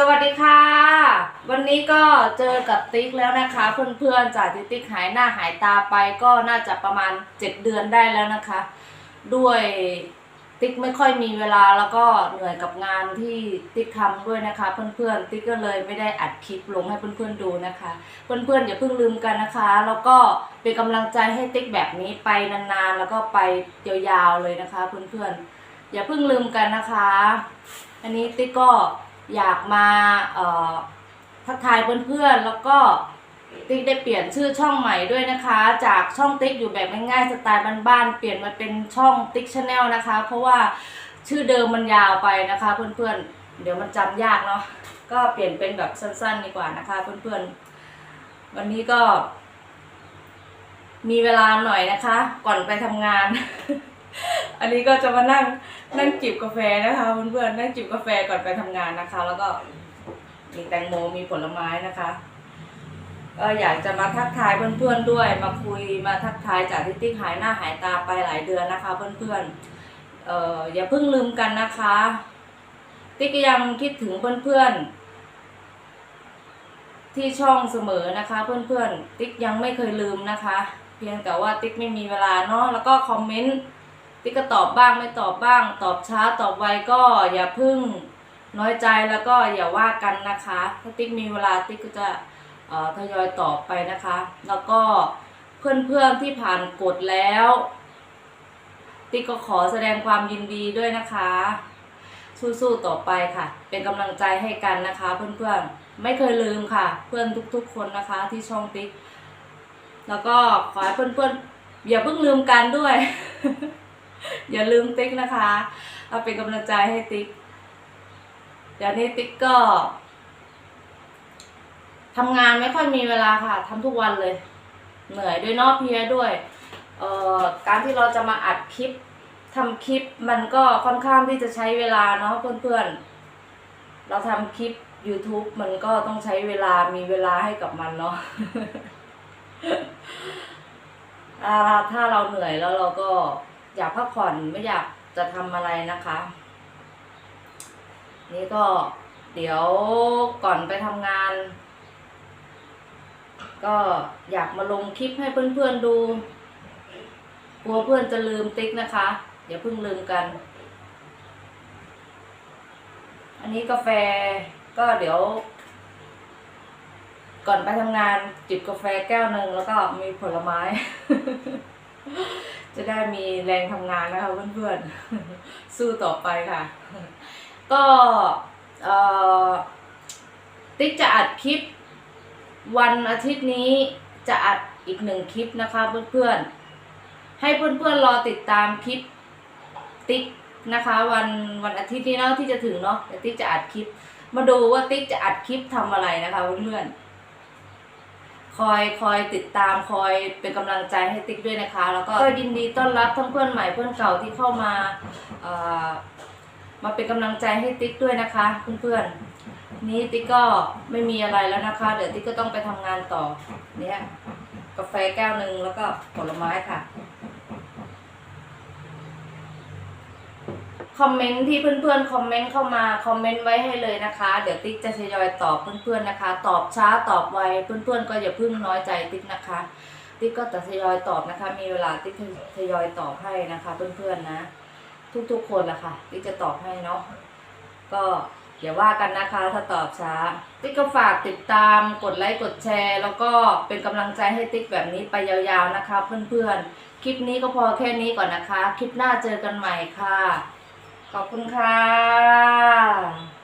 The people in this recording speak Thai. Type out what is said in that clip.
สวัสดีค่ะ วันนี้ก็เจอกับติ๊กแล้วนะคะ เพื่อนๆจากที่ติ๊กหายหน้าหายตาไปก็น่าจะประมาณ 7 เดือนได้แล้วนะคะ ด้วยติ๊กไม่ค่อยมีเวลาแล้วก็เหนื่อยกับงานที่ติ๊กทำด้วยนะคะ เพื่อนๆติ๊กก็เลยไม่ได้อัดคลิปลงให้เพื่อนๆดูนะคะ เพื่อนๆอย่าเพิ่งลืมกันนะคะ แล้วก็เป็นกำลังใจให้ติ๊กแบบนี้ไปนานๆ แล้วก็ไปยาวๆเลยนะคะ เพื่อนๆอย่าเพิ่งลืมกันนะคะ อันนี้ติ๊กก็ อยากมาทักทายเพื่อนๆ แล้วก็ติ๊กได้เปลี่ยนชื่อช่องใหม่ด้วยนะคะ จากช่องติ๊กอยู่แบบง่ายๆสไตล์บ้านๆเปลี่ยนมาเป็นช่องติ๊กชาแนลนะคะ เพราะว่าชื่อเดิมมันยาวไปนะคะ เพื่อนๆ เดี๋ยวมันจำยากเนาะก็เปลี่ยนเป็นแบบสั้นๆ ดีกว่านะคะ เพื่อนๆ วันนี้ก็ มีเวลาหน่อยนะคะ ก่อนไปทำงาน อันนี้ก็จะมานั่งนั่งจิบกาแฟนะคะเพื่อนๆนั่งจิบกาแฟก่อนไปทำงานนะคะ แล้วก็มีแตงโมมีผลไม้นะคะก็อยากจะมาทักทายเพื่อนๆด้วย มาคุยมาทักทายจากที่ติ๊กหายหน้าหายตาไปหลายเดือนนะคะ เพื่อนๆเอ่ออย่าเพิ่งลืมกันนะคะ ติ๊กยังคิดถึงเพื่อนๆที่ช่องเสมอนะคะ เพื่อนๆติ๊กยังไม่เคยลืมนะคะ เพียงแต่ว่าติ๊กไม่มีเวลาเนาะแล้วก็คอมเมนต์ ติ๊กก็ตอบบ้างไม่ตอบบ้าง ตอบช้าตอบไวก็อย่าพึ่งน้อยใจแล้วก็อย่าว่ากันนะคะ ถ้าติ๊กมีเวลาติ๊กก็จะทยอยตอบไปนะคะ แล้วก็เพื่อนๆที่ผ่านกดแล้ว ติ๊กก็ขอแสดงความยินดีด้วยนะคะ สู้ๆต่อไปค่ะ เป็นกำลังใจให้กันนะคะ เพื่อนๆไม่เคยลืมค่ะ เพื่อนทุกๆ คนนะคะที่ช่องติ๊ก แล้วก็ขอให้เพื่อนๆอย่าเพิ่งลืมกันด้วย อย่าลืมติ๊กนะคะเอาเป็นกำลังใจให้ติ๊กเดี๋ยวนี้ติ๊กก็ทำงานไม่ค่อยมีเวลาค่ะทำทุกวันเลย เหนื่อยด้วยเนอกเพียด้วยเอ่อการที่เราจะมาอัดคลิปทำคลิปมันก็ค่อนข้างที่จะใช้เวลาเนาะเพื่อนๆ เราทำคลิป YouTube มันก็ต้องใช้เวลามีเวลาให้กับมันเนาะถ้าเราเหนื่อยแล้วเราก็ อยากพักผ่อนไม่อยากจะทำอะไรนะคะ นี่ก็เดี๋ยวก่อนไปทำงาน ก็อยากมาลงคลิปให้เพื่อนๆดูกลัวเพื่อนจะลืมติ๊กนะคะอย่าเพิ่งลืมกัน อันนี้กาแฟก็เดี๋ยว ก่อนไปทำงานจิบกาแฟแก้วหนึ่งแล้วก็มีผลไม้ จะได้มีแรงทำงานนะคะเพื่อนๆ สู้ต่อไปค่ะ ก็เอ่อติ๊กจะอัดคลิป วันอาทิตย์นี้จะอัดอีกหนึ่งคลิปนะคะเพื่อนๆ ให้เพื่อนๆรอติดตามคลิปติ๊กนะคะ วันวันอาทิตย์นี้เนาะที่จะถึงเนาะติ๊กจะอัดคลิป มาดูว่าติ๊กจะอัดคลิปทำอะไรนะคะเพื่อนๆ คอยคอยติดตามคอยเป็นกำลังใจให้ติ๊กด้วยนะคะ แล้วก็ยินดีต้อนรับทั้งเพื่อนใหม่เพื่อนเก่าที่เข้ามาเอ่อมาเป็นกำลังใจให้ติ๊กด้วยนะคะเพื่อนๆนี้ติ๊กก็ไม่มีอะไรแล้วนะคะ เดี๋ยวติ๊กก็ต้องไปทำงานต่อเนี่ยกาแฟแก้วหนึ่งแล้วก็ผลไม้ค่ะ คอมเมนต์ที่เพื่อนๆคอมเมนต์เข้ามาคอมเมนต์ไว้ให้เลยนะคะ เดี๋ยวติ๊กจะทยอยตอบเพื่อนๆนะคะ ตอบช้าตอบไวเพื่อนๆก็อย่าเพิ่งน้อยใจติ๊กนะคะ ติ๊กก็จะทยอยตอบนะคะ มีเวลาติ๊กทยอยตอบให้นะคะ เพื่อนๆนะ ทุกๆคนละค่ะติ๊กจะตอบให้เนาะก็อย่าว่ากันนะคะถ้าตอบช้า ติ๊กก็ฝากติดตามกดไลค์กดแชร์ แล้วก็เป็นกำลังใจให้ติ๊กแบบนี้ไปยาวๆนะคะ เพื่อนๆคลิปนี้ก็พอแค่นี้ก่อนนะคะ คลิปหน้าเจอกันใหม่ค่ะ ขอบคุณค่ะ